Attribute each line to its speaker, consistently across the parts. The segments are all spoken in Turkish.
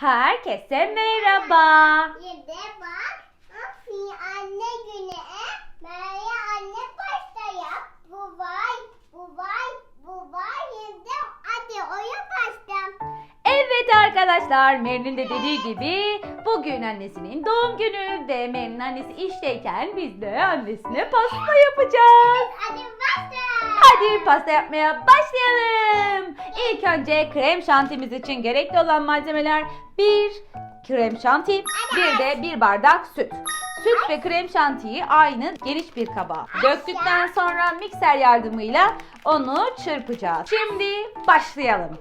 Speaker 1: Herkese merhaba.
Speaker 2: Bak. Afi anne günü. Böyle anne pasta yap. Bu var, bu var, bu var. Şimdi hadi oyun pasta.
Speaker 1: Evet arkadaşlar Mary'nin de dediği gibi bugün annesinin doğum günü ve Mary'nin annesi işteyken biz de annesine pasta yapacağız.
Speaker 2: Hadi başla.
Speaker 1: Hadi pasta yapmaya başlayalım. İlk önce krem şantimiz için gerekli olan malzemeler bir krem şanti, bir de bir bardak süt. Süt ve krem şantiyi aynı geniş bir kaba döktükten sonra mikser yardımıyla onu çırpacağız. Şimdi başlayalım.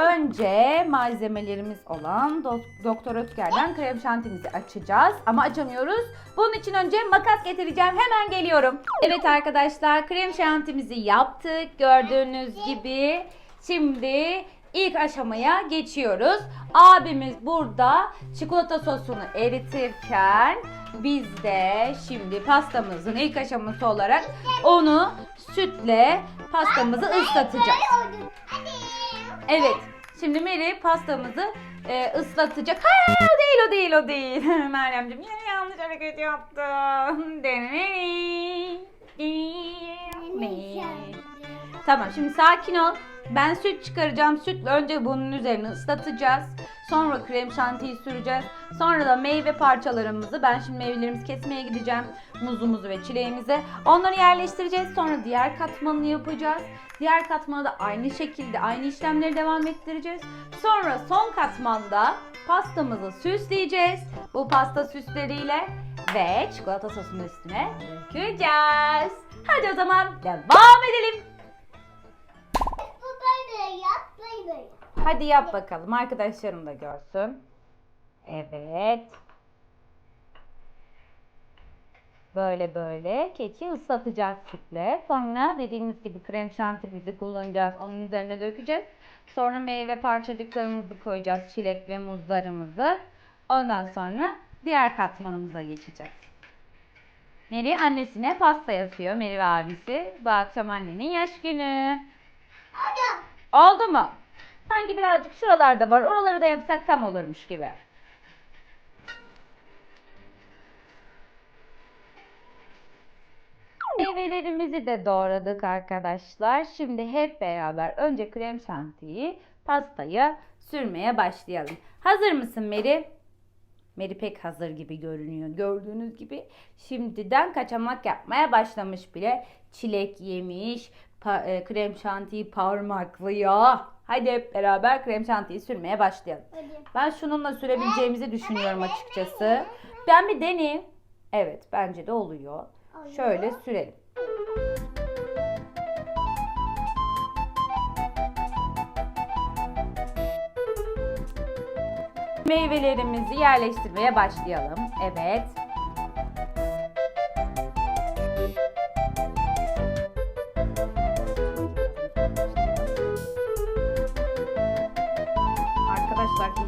Speaker 1: Önce malzemelerimiz olan Do- Doktor Ötker'den krem şantimizi açacağız. Ama açamıyoruz. Bunun için önce makas getireceğim. Hemen geliyorum. Evet arkadaşlar krem şantimizi yaptık. Gördüğünüz gibi. Şimdi ilk aşamaya geçiyoruz. Abimiz burada çikolata sosunu eritirken biz de şimdi pastamızın ilk aşaması olarak onu sütle pastamızı ıslatacağız. Evet. Şimdi Mary pastamızı e, ıslatacak. Hayır o değil o değil o değil. Meryemciğim yine yanlış hareket yaptın. Tamam şimdi sakin ol. Ben süt çıkaracağım. Sütle önce bunun üzerine ıslatacağız. Sonra krem şantiyi süreceğiz. Sonra da meyve parçalarımızı ben şimdi meyvelerimizi kesmeye gideceğim. Muzumuzu ve çileğimizi. Onları yerleştireceğiz. Sonra diğer katmanını yapacağız. Diğer katmanda da aynı şekilde aynı işlemleri devam ettireceğiz. Sonra son katmanda pastamızı süsleyeceğiz. Bu pasta süsleriyle ve çikolata sosunun üstüne dökeceğiz. Hadi o zaman devam edelim. Hadi yap bakalım. Arkadaşlarım da görsün. Evet. Böyle böyle keki ıslatacağız sütle. Sonra dediğimiz gibi krem şantimizi kullanacağız. Onun üzerine dökeceğiz. Sonra meyve parçacıklarımızı koyacağız. Çilek ve muzlarımızı. Ondan sonra diğer katmanımıza geçeceğiz. Meri annesine pasta yapıyor. Meri ve abisi. Bu akşam annenin yaş günü.
Speaker 2: Hadi.
Speaker 1: Oldu mu? Sanki birazcık şuralarda var. Oraları da yapsak tam olurmuş gibi. Meyvelerimizi de doğradık arkadaşlar. Şimdi hep beraber önce krem şantiyi pastaya sürmeye başlayalım. Hazır mısın Meri? Meri pek hazır gibi görünüyor. Gördüğünüz gibi şimdiden kaçamak yapmaya başlamış bile. Çilek yemiş, e, krem şantiyi parmaklıyor. Hadi hep beraber krem şantiyi sürmeye başlayalım.
Speaker 2: Hadi.
Speaker 1: Ben şununla sürebileceğimizi düşünüyorum açıkçası. Ben bir deneyeyim. Evet bence de oluyor. Şöyle sürelim. Meyvelerimizi yerleştirmeye başlayalım. Evet.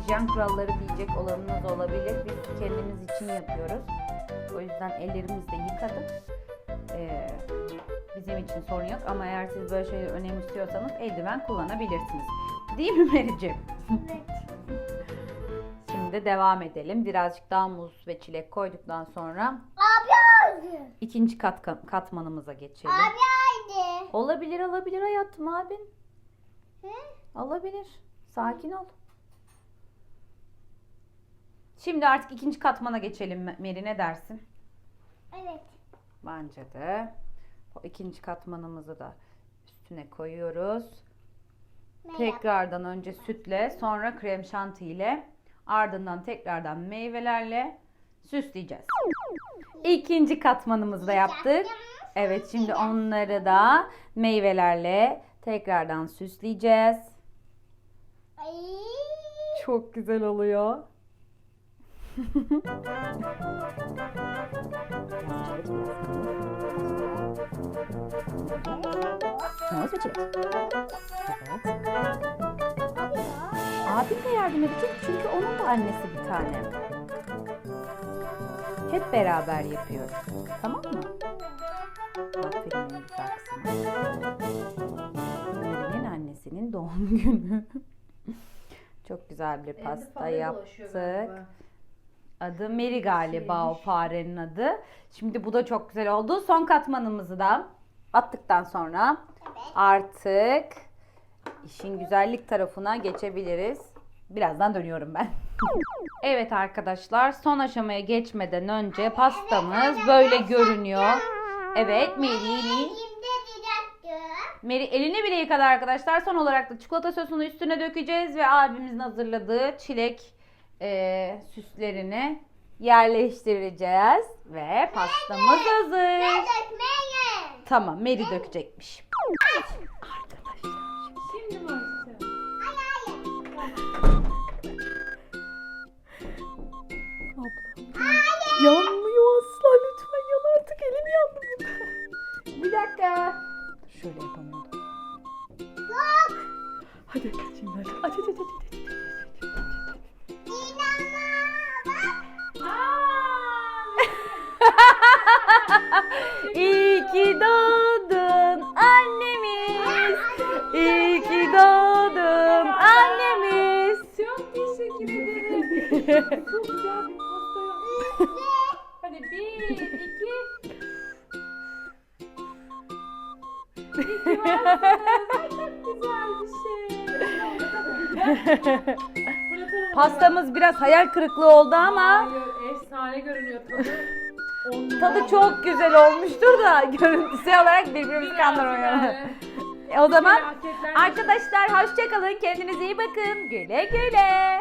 Speaker 1: Hijyen kuralları diyecek olanınız olabilir. Biz kendimiz için yapıyoruz. O yüzden ellerimizi de yıkadık. Ee, bizim için sorun yok ama eğer siz böyle şeyleri önemsiyorsanız eldiven kullanabilirsiniz. Değil mi Meriç'im? Şimdi devam edelim. Birazcık daha muz ve çilek koyduktan sonra
Speaker 2: Abi hadi.
Speaker 1: ikinci kat katmanımıza geçelim.
Speaker 2: Abi hadi.
Speaker 1: Olabilir olabilir hayatım abin.
Speaker 2: Hı?
Speaker 1: Olabilir. Sakin ol. Şimdi artık ikinci katmana geçelim Meri ne dersin?
Speaker 2: Evet.
Speaker 1: Bence de. O ikinci katmanımızı da üstüne koyuyoruz.
Speaker 2: Merhaba.
Speaker 1: Tekrardan önce sütle, sonra krem şanti ile, ardından tekrardan meyvelerle süsleyeceğiz. İkinci katmanımızı da yaptık. Evet şimdi onları da meyvelerle tekrardan süsleyeceğiz. Çok güzel oluyor. Muz ve çilek. Evet. Abim de yardım edecek çünkü onun da annesi bir tane. Hep beraber yapıyoruz. Tamam mı? Aferin kızıma. Mary'nin annesinin doğum günü. Çok güzel bir pasta yaptık. Adı Mary galiba o farenin adı. Şimdi bu da çok güzel oldu. Son katmanımızı da attıktan sonra artık işin güzellik tarafına geçebiliriz. Birazdan dönüyorum ben. evet arkadaşlar son aşamaya geçmeden önce pastamız böyle görünüyor. Evet Mary,
Speaker 2: Elimde düzelttim.
Speaker 1: Mary elini bile yıkadı arkadaşlar. Son olarak da çikolata sosunu üstüne dökeceğiz ve abimizin hazırladığı çilek e, süslerini yerleştireceğiz. Ve pastamız hazır.
Speaker 2: Dökmeyin.
Speaker 1: Tamam Mary dökecekmiş.
Speaker 3: Şimdi mi açacağım?
Speaker 2: Ay hayır.
Speaker 3: Çok güzel bir pasta yaptın. Hadi bir, iki. İyi ki varsınız. Çok güzel bir şey.
Speaker 1: Pastamız biraz hayal kırıklığı oldu ama
Speaker 3: Hayır, efsane görünüyor tadı. On
Speaker 1: tadı çok güzel olmuştur da görüntüsü olarak birbirimizi
Speaker 3: öyle.
Speaker 1: E, o zaman
Speaker 3: Felaketler
Speaker 1: arkadaşlar hoşçakalın. Kendinize iyi bakın. Güle güle.